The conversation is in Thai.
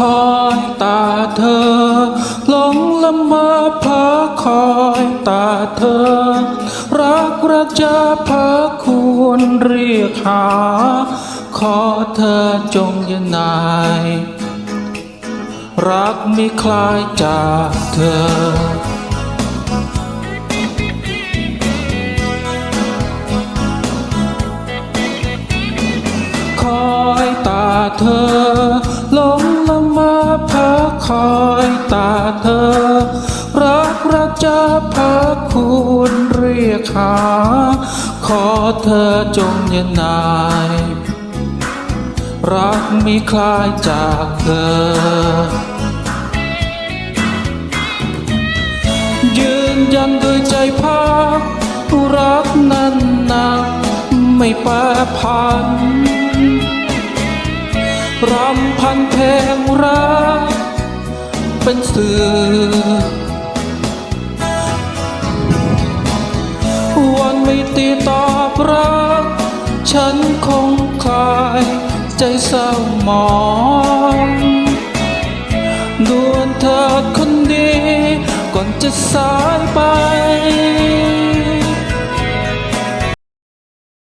คอยตาเธอหลงละเมอเพ้อคอยตาเธอ รักรักจะเพ้อควรเรียกหา ขอเธอจงอยืนนาย รักไม่คลายจากเธอคอยตาเธอ ตาเธอ รักรักจะพ้อคุณเรียกหา ขอเธอจงยืนนาย รักมีคลายจากเธอ ยืนยันด้วยใจพักรักนั้นนักไม่แปรผันรำพันเพลงรัก เป็นสื่อวันไม่ตีตอบรัก ฉันคงคลายใจเศร้าหมองดวนเธอคนดีก่อนจะสายไป